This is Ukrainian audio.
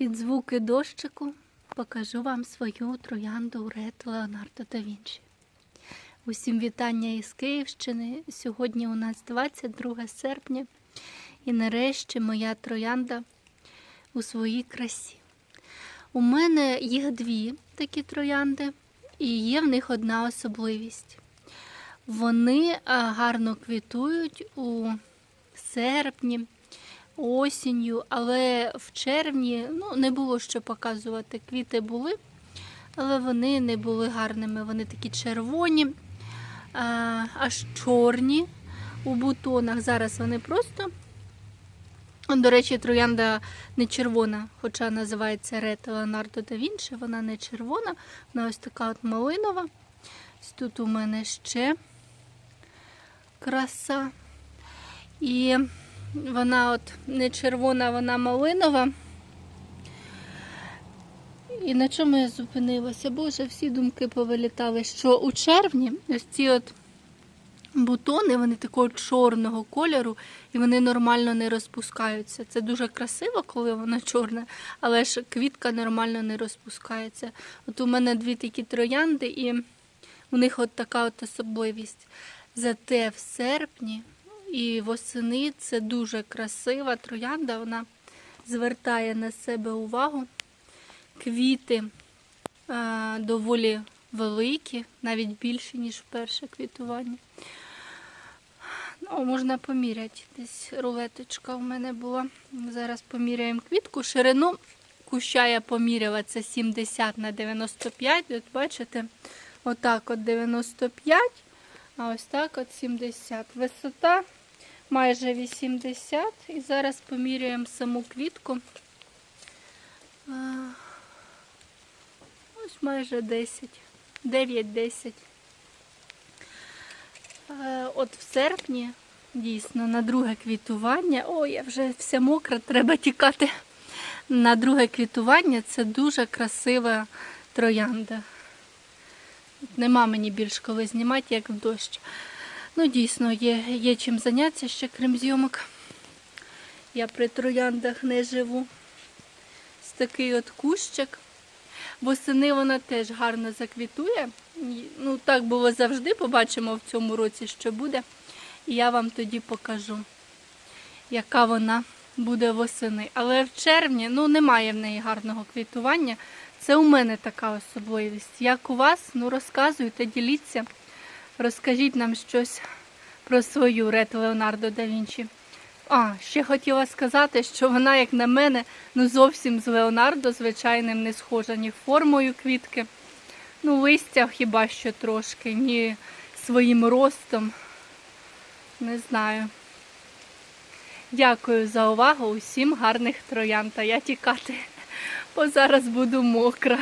Під звуки дощику покажу вам свою троянду Ред Леонардо да Вінчі. Усім вітання із Київщини. Сьогодні у нас 22 серпня, і нарешті моя троянда у своїй красі. У мене їх дві такі троянди, і є в них одна особливість. Вони гарно квітують у серпні, осінню, але в червні ну, не було що показувати. Квіти були, але вони не були гарними. Вони такі червоні, аж чорні у бутонах. Зараз вони просто. До речі, троянда не червона, хоча називається Ред Леонардо да Вінчі. Вона не червона, вона ось така от малинова. Ось тут у мене ще краса. І вона от не червона, вона малинова. І на чому я зупинилася? Боже, всі думки повилітали, що у червні ось ці от бутони, вони такого чорного кольору, і вони нормально не розпускаються. Це дуже красиво, коли вона чорна, але ж квітка нормально не розпускається. От у мене дві такі троянди, і у них от така от особливість. Зате в серпні і восени це дуже красива троянда, вона звертає на себе увагу. Квіти е, доволі великі, навіть більші, ніж перше квітування. Ну, можна поміряти. Десь рулеточка у мене була. Зараз поміряємо квітку. Ширину куща я поміряла це 70 на 95. От бачите, отак от 95, а ось так от 70. Висота майже 80. І зараз поміряємо саму квітку. Ось майже 10, 9-10. Е, От в серпні, дійсно, на друге квітування. Ой, я вже вся мокра, треба тікати. На друге квітування це дуже красива троянда. Нема мені більш коли знімати, як в дощ. Ну, дійсно, є, є чим зайнятися ще, крім зйомок. Я при трояндах не живу. Ось такий от кущик. Восени вона теж гарно заквітує. Ну, так було завжди, побачимо в цьому році, що буде. І я вам тоді покажу, яка вона буде восени. Але в червні ну, немає в неї гарного квітування. Це у мене така особливість. Як у вас, ну розказуйте, діліться, розкажіть нам щось про свою Ред Леонардо да Вінчі. А, ще хотіла сказати, що вона, як на мене, ну зовсім з Леонардо звичайним не схожа ні формою квітки, ну листя хіба що трошки, ні своїм ростом. Не знаю. Дякую за увагу. Усім гарних троян. Та я тікати, бо зараз буду мокра.